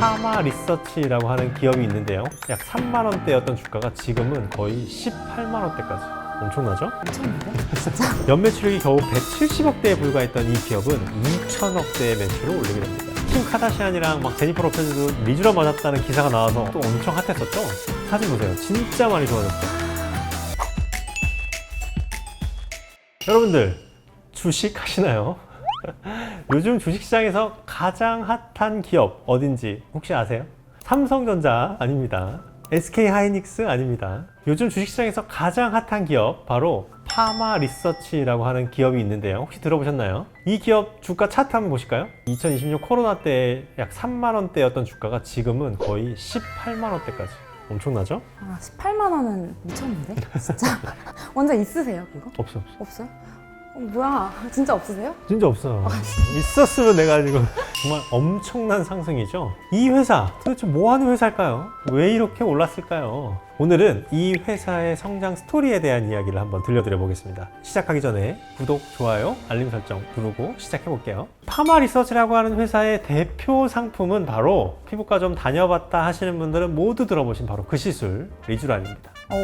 파마 리서치라고 하는 기업이 있는데요. 약 3만 원대였던 주가가 지금은 거의 18만 원대까지. 엄청나죠? 미쳤는데? 연매출액이 겨우 170억대에 불과했던 이 기업은 2천억대의 매출을 올리게 됩니다. 킴 카다시안이랑 막 제니퍼 로페즈도 리쥬라 맞았다는 기사가 나와서 또 엄청 핫했었죠? 사진 보세요. 진짜 많이 좋아졌어요. 여러분들 주식 하시나요? 요즘 주식시장에서 가장 핫한 기업 어딘지 혹시 아세요? 삼성전자 아닙니다. SK 하이닉스 아닙니다. 요즘 주식시장에서 가장 핫한 기업 바로 파마 리서치라고 하는 기업이 있는데요. 혹시 들어보셨나요? 이 기업 주가 차트 한번 보실까요? 2020년 코로나 때 약 3만 원대였던 주가가 지금은 거의 18만 원대까지. 엄청나죠? 아, 18만 원은 미쳤는데? 진짜? 완전 있으세요, 그거? 없어 없어. 없어요? 어, 뭐야? 진짜 없으세요? 진짜 없어. 있었으면 내가 지금 정말 엄청난 상승이죠. 이 회사 도대체 뭐 하는 회사일까요? 왜 이렇게 올랐을까요? 오늘은 이 회사의 성장 스토리에 대한 이야기를 한번 들려드려 보겠습니다. 시작하기 전에 구독, 좋아요, 알림 설정 누르고 시작해 볼게요. 파마 리서치라고 하는 회사의 대표 상품은 바로 피부과 좀 다녀봤다 하시는 분들은 모두 들어보신 바로 그 시술 리쥬란입니다. 어,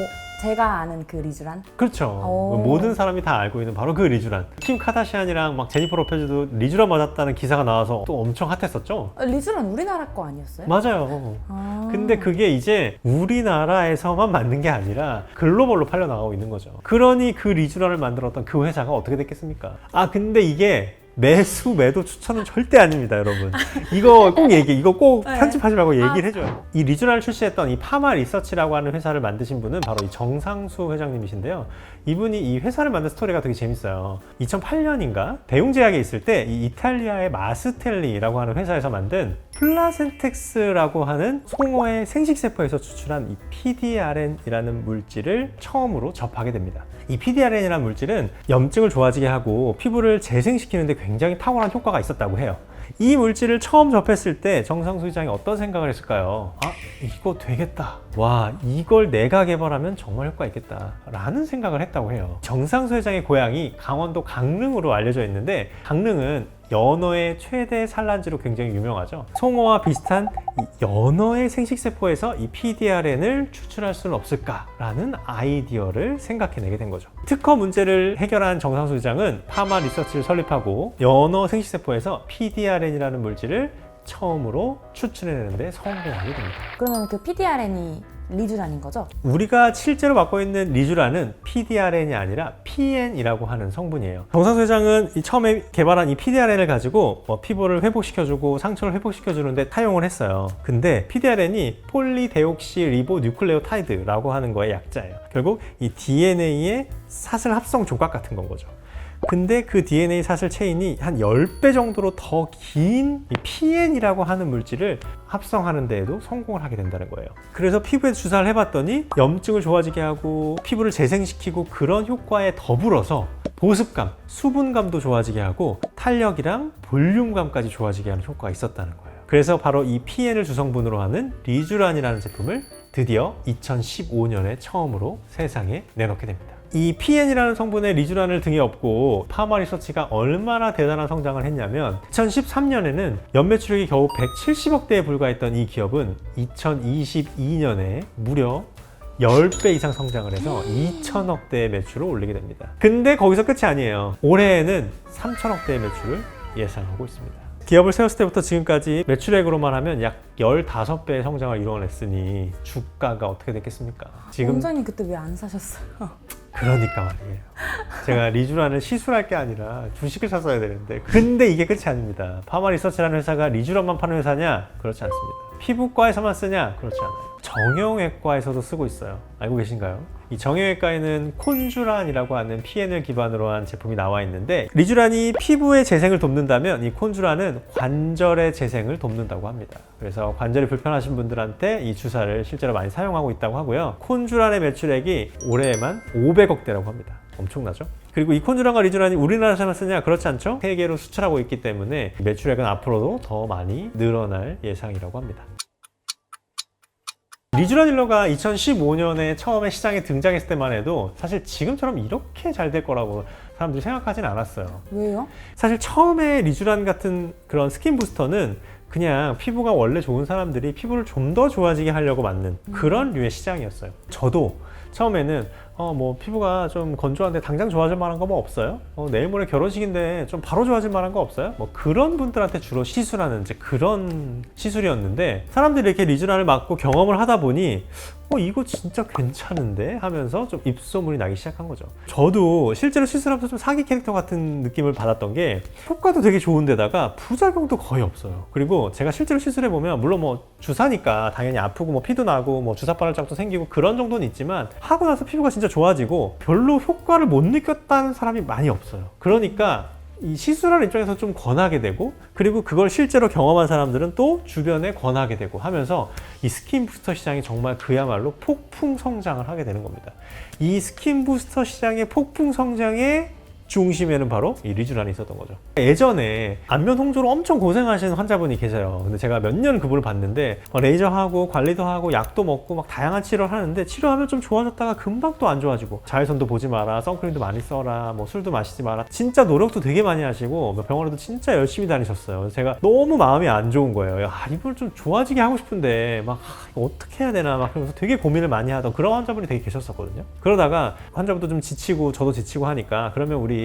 제가 아는 그 리쥬란? 그렇죠. 오. 모든 사람이 다 알고 있는 바로 그 리쥬란. 킴 카다시안이랑 막 제니퍼 로페즈도 리쥬란 맞았다는 기사가 나와서 또 엄청 핫했었죠. 아, 리쥬란 우리나라 거 아니었어요? 맞아요. 아. 근데 그게 이제 우리나라에서만 만든 게 아니라 글로벌로 팔려 나가고 있는 거죠. 그러니 그 리쥬란을 만들었던 그 회사가 어떻게 됐겠습니까? 아 근데 이게 매수 매도 추천은 절대 아닙니다, 여러분. 이거 꼭 얘기, 이거 꼭 네. 편집하지 말고 얘기를 해줘요. 이 리쥬란을 출시했던 이 파마 리서치라고 하는 회사를 만드신 분은 바로 이 정상수 회장님이신데요. 이분이 이 회사를 만든 스토리가 되게 재밌어요. 2008년인가 대웅제약에 있을 때 이 이탈리아의 마스텔리라고 하는 회사에서 만든 플라센텍스라고 하는 송어의 생식세포에서 추출한 이 PDRN이라는 물질을 처음으로 접하게 됩니다. 이 PDRN이라는 물질은 염증을 좋아지게 하고 피부를 재생시키는데 굉장히 탁월한 효과가 있었다고 해요. 이 물질을 처음 접했을 때 정상수 회장이 어떤 생각을 했을까요? 아, 이거 되겠다. 와, 이걸 내가 개발하면 정말 효과 있겠다. 라는 생각을 했다고 해요. 정상수 회장의 고향이 강원도 강릉으로 알려져 있는데, 강릉은 연어의 최대 산란지로 굉장히 유명하죠. 송어와 비슷한 이 연어의 생식세포에서 이 PDRN을 추출할 수는 없을까라는 아이디어를 생각해내게 된 거죠. 특허 문제를 해결한 정상수 회장은 파마 리서치를 설립하고 연어 생식세포에서 PDRN이라는 물질을 처음으로 추출해내는데 성공하게 됩니다. 그러면 그 PDRN이 리쥬란인 거죠? 우리가 실제로 맡고 있는 리쥬란은 PDRN이 아니라 PN이라고 하는 성분이에요. 정상수 회장은 이 처음에 개발한 이 PDRN을 가지고 뭐 피부를 회복시켜주고 상처를 회복시켜주는데 사용을 했어요. 근데 PDRN이 폴리데옥시 리보 뉴클레오타이드라고 하는 거의 약자예요. 결국 이 DNA의 사슬 합성 조각 같은 건 거죠. 근데 그 DNA 사슬 체인이 한 10배 정도로 더 긴 PN이라고 하는 물질을 합성하는 데에도 성공을 하게 된다는 거예요. 그래서 피부에 주사를 해봤더니 염증을 좋아지게 하고 피부를 재생시키고 그런 효과에 더불어서 보습감, 수분감도 좋아지게 하고 탄력이랑 볼륨감까지 좋아지게 하는 효과가 있었다는 거예요. 그래서 바로 이 PN을 주성분으로 하는 리쥬란이라는 제품을 드디어 2015년에 처음으로 세상에 내놓게 됩니다. 이 PN이라는 성분의 리쥬란을 등에 업고 파마 리서치가 얼마나 대단한 성장을 했냐면 2013년에는 연매출액이 겨우 170억대에 불과했던 이 기업은 2022년에 무려 10배 이상 성장을 해서 2천억대의 매출을 올리게 됩니다. 근데 거기서 끝이 아니에요. 올해에는 3천억대의 매출을 예상하고 있습니다. 기업을 세웠을 때부터 지금까지 매출액으로만 하면 약 15배의 성장을 이뤄냈으니 주가가 어떻게 됐겠습니까? 지금 원장님 그때 왜 안 사셨어요? 그러니까 말이에요. 제가 리쥬란을 시술할 게 아니라 주식을 샀어야 되는데 근데 이게 끝이 아닙니다. 파마 리서치라는 회사가 리쥬란만 파는 회사냐? 그렇지 않습니다. 피부과에서만 쓰냐? 그렇지 않아요. 정형외과에서도 쓰고 있어요. 알고 계신가요? 이 정형외과에는 콘주란이라고 하는 PN을 기반으로 한 제품이 나와 있는데 리쥬란이 피부의 재생을 돕는다면 이 콘주란은 관절의 재생을 돕는다고 합니다. 그래서 관절이 불편하신 분들한테 이 주사를 실제로 많이 사용하고 있다고 하고요. 콘주란의 매출액이 올해에만 500억 대라고 합니다. 엄청나죠? 그리고 이 콘주란과 리쥬란이 우리나라에서만 쓰냐? 그렇지 않죠? 세계로 수출하고 있기 때문에 매출액은 앞으로도 더 많이 늘어날 예상이라고 합니다. 리쥬란 힐러가 2015년에 처음에 시장에 등장했을 때만 해도 사실 지금처럼 이렇게 잘 될 거라고 사람들이 생각하진 않았어요. 왜요? 사실 처음에 리쥬란 같은 그런 스킨 부스터는 그냥 피부가 원래 좋은 사람들이 피부를 좀 더 좋아지게 하려고 만든 그런 류의 시장이었어요. 저도 처음에는 어 뭐 피부가 좀 건조한데 당장 좋아질 만한 거 뭐 없어요? 어, 내일 모레 결혼식인데 좀 바로 좋아질 만한 거 없어요? 뭐 그런 분들한테 주로 시술하는 이제 그런 시술이었는데 사람들이 이렇게 리쥬란을 맞고 경험을 하다 보니 어 이거 진짜 괜찮은데 하면서 좀 입소문이 나기 시작한 거죠. 저도 실제로 시술하면서 좀 사기 캐릭터 같은 느낌을 받았던 게 효과도 되게 좋은데다가 부작용도 거의 없어요. 그리고 제가 실제로 시술해 보면 물론 뭐 주사니까 당연히 아프고 뭐 피도 나고 뭐 주사 바를 적도 생기고 그런 정도는 있지만 하고 나서 피부가 진짜 좋아지고 별로 효과를 못 느꼈다는 사람이 많이 없어요. 그러니까 이 시술하는 입장에서 좀 권하게 되고 그리고 그걸 실제로 경험한 사람들은 또 주변에 권하게 되고 하면서 이 스킨 부스터 시장이 정말 그야말로 폭풍 성장을 하게 되는 겁니다. 이 스킨 부스터 시장의 폭풍 성장의 중심에는 바로 이 리쥬란이 있었던 거죠. 예전에 안면 홍조로 엄청 고생하시는 환자분이 계세요. 근데 제가 몇 년 그분을 봤는데 어, 레이저하고 관리도 하고 약도 먹고 막 다양한 치료를 하는데 치료하면 좀 좋아졌다가 금방 또 안 좋아지고 자외선도 보지 마라, 선크림도 많이 써라, 뭐 술도 마시지 마라. 진짜 노력도 되게 많이 하시고 뭐 병원에도 진짜 열심히 다니셨어요. 제가 너무 마음이 안 좋은 거예요. 야, 이분을 좀 좋아지게 하고 싶은데 막 아, 이거 어떻게 해야 되나 막 그러면서 되게 고민을 많이 하던 그런 환자분이 되게 계셨었거든요. 그러다가 환자분도 좀 지치고 저도 지치고 하니까 그러면 우리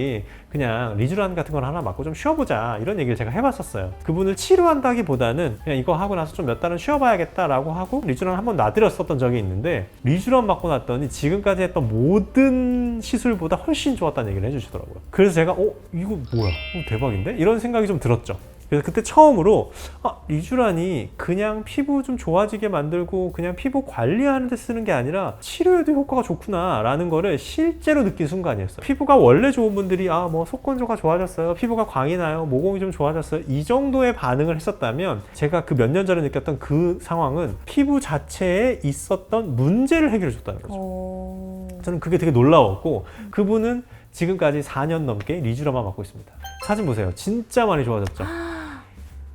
그냥 리쥬란 같은 걸 하나 맞고 좀 쉬어보자 이런 얘기를 제가 해봤었어요. 그분을 치료한다기보다는 그냥 이거 하고 나서 좀 몇 달은 쉬어봐야겠다라고 하고 리쥬란 한번 놔드렸었던 적이 있는데 리쥬란 맞고 났더니 지금까지 했던 모든 시술보다 훨씬 좋았다는 얘기를 해주시더라고요. 그래서 제가 어 이거 뭐야 어, 대박인데 이런 생각이 좀 들었죠. 그래서 그때 처음으로 아, 리쥬란이 그냥 피부 좀 좋아지게 만들고 그냥 피부 관리하는 데 쓰는 게 아니라 치료에도 효과가 좋구나 라는 거를 실제로 느낀 순간이었어요. 피부가 원래 좋은 분들이 아 뭐 속건조가 좋아졌어요. 피부가 광이 나요. 모공이 좀 좋아졌어요. 이 정도의 반응을 했었다면 제가 그 몇 년 전에 느꼈던 그 상황은 피부 자체에 있었던 문제를 해결해 줬다는 거죠. 어... 저는 그게 되게 놀라웠고 그분은 지금까지 4년 넘게 리쥬라만 맞고 있습니다. 사진 보세요. 진짜 많이 좋아졌죠.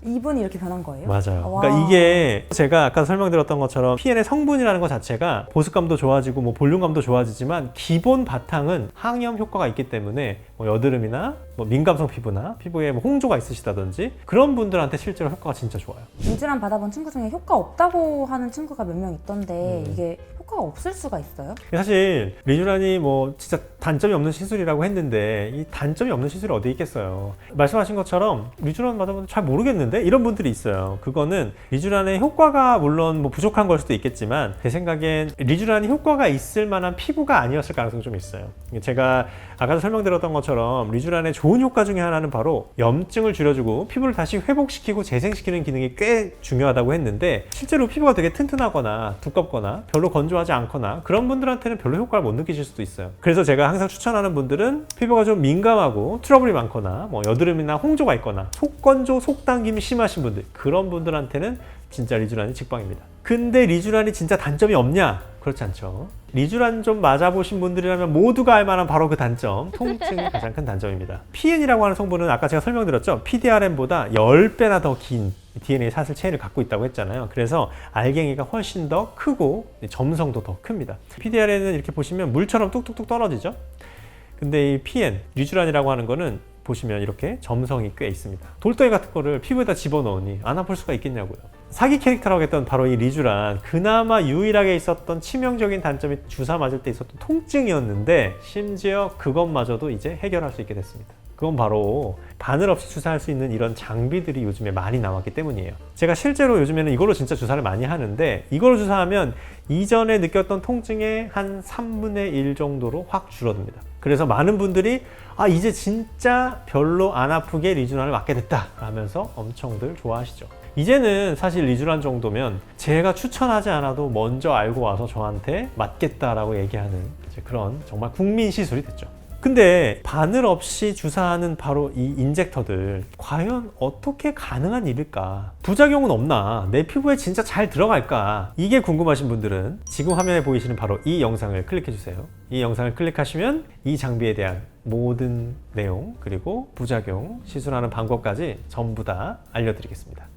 이분이 이렇게 변한 거예요? 맞아요. 와. 그러니까 이게 제가 아까 설명드렸던 것처럼 PN의 성분이라는 것 자체가 보습감도 좋아지고 뭐 볼륨감도 좋아지지만 기본 바탕은 항염 효과가 있기 때문에 뭐 여드름이나 뭐 민감성 피부나 피부에 뭐 홍조가 있으시다든지 그런 분들한테 실제로 효과가 진짜 좋아요. 리쥬란 받아본 친구 중에 효과 없다고 하는 친구가 몇 명 있던데 음. 이게 효과가 없을 수가 있어요? 사실 리쥬란이 뭐 진짜 단점이 없는 시술이라고 했는데 이 단점이 없는 시술이 어디 있겠어요. 말씀하신 것처럼 리쥬란 받아보면 잘 모르겠는데 이런 분들이 있어요. 그거는 리쥬란의 효과가 물론 뭐 부족한 걸 수도 있겠지만 제 생각엔 리쥬란이 효과가 있을 만한 피부가 아니었을 가능성이 좀 있어요. 제가 아까도 설명드렸던 것처럼 리쥬란의 좋은 효과 중에 하나는 바로 염증을 줄여주고 피부를 다시 회복시키고 재생시키는 기능이 꽤 중요하다고 했는데 실제로 피부가 되게 튼튼하거나 두껍거나 별로 건조하지 않거나 그런 분들한테는 별로 효과를 못 느끼실 수도 있어요. 그래서 제가 항상 추천하는 분들은 피부가 좀 민감하고 트러블이 많거나 뭐 여드름이나 홍조가 있거나 속건조, 속당김이 심하신 분들 그런 분들한테는 진짜 리쥬란이 직방입니다. 근데 리쥬란이 진짜 단점이 없냐? 그렇지 않죠. 리쥬란 좀 맞아보신 분들이라면 모두가 알 만한 바로 그 단점, 통증이 가장 큰 단점입니다. PN이라고 하는 성분은 아까 제가 설명드렸죠. PDRN보다 10배나 더 긴 DNA 사슬 체인을 갖고 있다고 했잖아요. 그래서 알갱이가 훨씬 더 크고 점성도 더 큽니다. PDRN은 이렇게 보시면 물처럼 뚝뚝뚝 떨어지죠. 근데 이 PN, 리쥬란이라고 하는 거는 보시면 이렇게 점성이 꽤 있습니다. 돌덩이 같은 거를 피부에다 집어넣으니 안 아플 수가 있겠냐고요. 사기 캐릭터라고 했던 바로 이 리쥬란 그나마 유일하게 있었던 치명적인 단점이 주사 맞을 때 있었던 통증이었는데 심지어 그것마저도 이제 해결할 수 있게 됐습니다. 그건 바로 바늘 없이 주사할 수 있는 이런 장비들이 요즘에 많이 나왔기 때문이에요. 제가 실제로 요즘에는 이걸로 진짜 주사를 많이 하는데 이걸로 주사하면 이전에 느꼈던 통증의 한 3분의 1 정도로 확 줄어듭니다. 그래서 많은 분들이 아 이제 진짜 별로 안 아프게 리쥬란을 맞게 됐다 하면서 엄청들 좋아하시죠. 이제는 사실 리쥬란 정도면 제가 추천하지 않아도 먼저 알고 와서 저한테 맞겠다라고 얘기하는 그런 정말 국민 시술이 됐죠. 근데 바늘 없이 주사하는 바로 이 인젝터들 과연 어떻게 가능한 일일까? 부작용은 없나? 내 피부에 진짜 잘 들어갈까? 이게 궁금하신 분들은 지금 화면에 보이시는 바로 이 영상을 클릭해 주세요. 이 영상을 클릭하시면 이 장비에 대한 모든 내용 그리고 부작용, 시술하는 방법까지 전부 다 알려드리겠습니다.